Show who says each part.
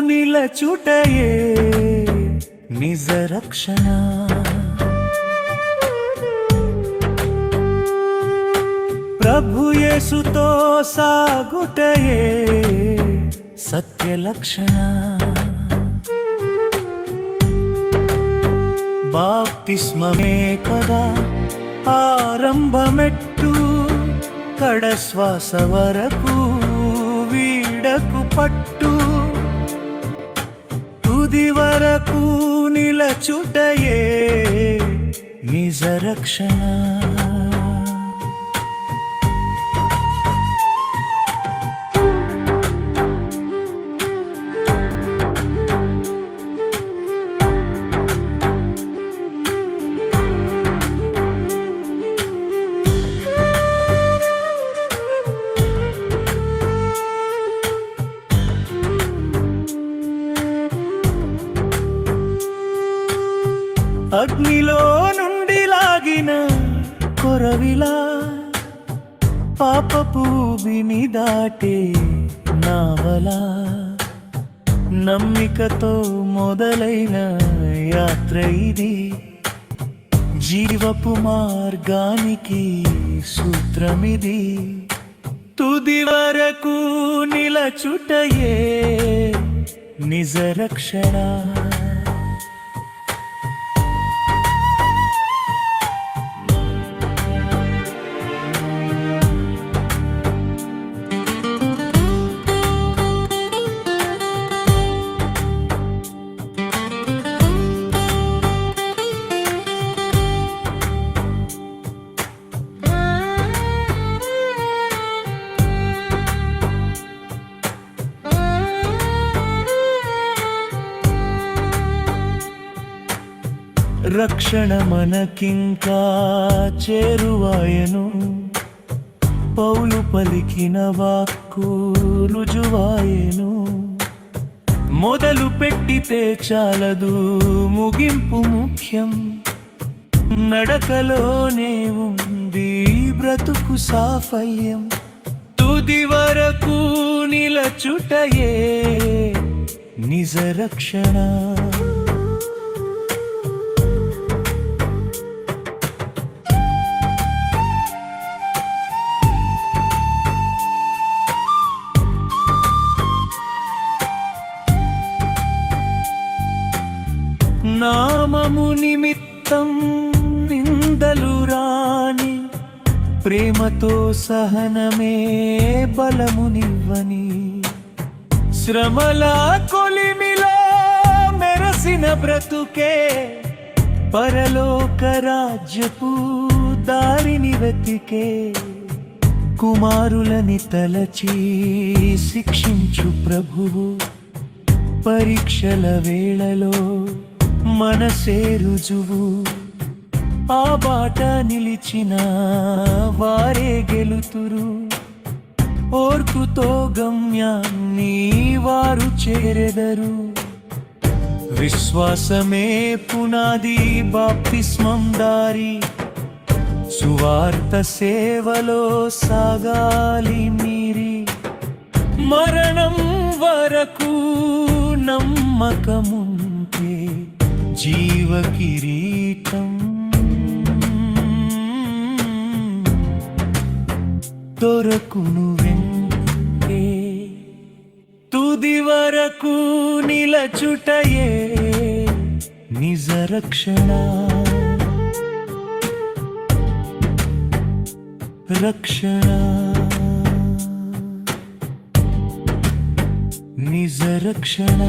Speaker 1: నిలచుటయే నిజ రక్షణ. ప్రభుయేసుతో సాగుటయే సత్య లక్షణ. బాప్తిస్మమే కదా ఆరంభమెట్టు కడశ్వాస వరకు. వీడకు పట్టు. తుది వరకు నిలచుటయే నిజరక్షణ. అగ్నిలో నుండి లాగిన కొరవిలా పాపపు విని దాటే నావలా. నమ్మికతో మొదలైన యాత్ర ఇది. జీవపు మార్గానికి సూత్రమిది. తుది వరకు నిలచుటయే నిజరక్షణ. రక్షణ మనకింకా చేరువాయను. పౌలు పలికిన వాక్కు రుజువాయను. మొదలు పెట్టితే చాలదు ముగింపు ముఖ్యం. నడకలోనే ఉంది బ్రతుకు సాఫల్యం. తుది వరకు నిలచుటయే నిజ రక్షణ నామము నిమిత్తం నిందలు రాని ప్రేమతో సహనమే బలమునివ్వని. శ్రమల కొలిమిలో మెరసిన బ్రతుకే పరలోక రాజ్యపు దారిని వెతికే కుమారులని తలచి శిక్షించు ప్రభువు. పరీక్షల వేళలో మనసే రుజువు ఆ బాట నిలిచిన వారే గెలుతురు. ఓర్పుతో గమ్యాన్ని వారు చేరెదరు. విశ్వాసమే పునాది బాప్తిస్మం దారి. సువార్త సేవలో సాగాలి మీరి. మరణం వరకు నమ్మకముంటే జీవ కిరీటం. దొరకును వెంటే తుది వరకు నిలచుటయే నిజ రక్షణ. రక్షణ నిజ రక్షణ